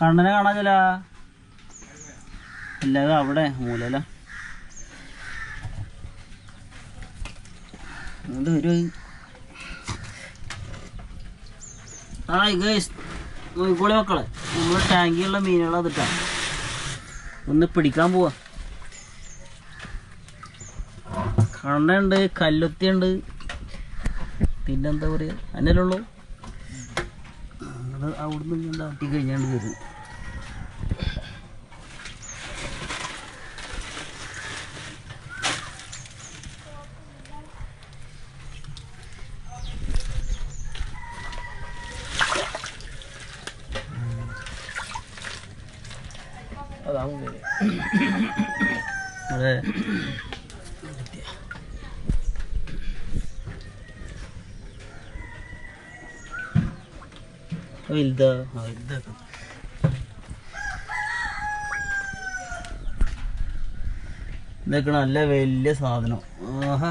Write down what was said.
കണ്ണനെ കാണാൻ അല്ലാതെ അവിടെ മൂലല അങ്ങോട്ട് ഒരു മക്കളെ. നമ്മളെ ടാങ്കിലുള്ള മീനുകൾ അതിട്ടാ ഒന്ന് പിടിക്കാൻ പോവാ. കണ്ണുണ്ട് കല്ലുത്തിയുണ്ട്. പിന്നെന്താ പറയാ? അതിനല്ലേ ഉള്ളൂ. അത് അവിടുന്ന് ഇങ്ങനെ ആട്ടി കഴിഞ്ഞാണ്ട് വരും. അതാണ് അതെ. വലുതാ. ആ വലുതാ ഇതൊക്കെ നല്ല വലിയ സാധനം. ആഹാ.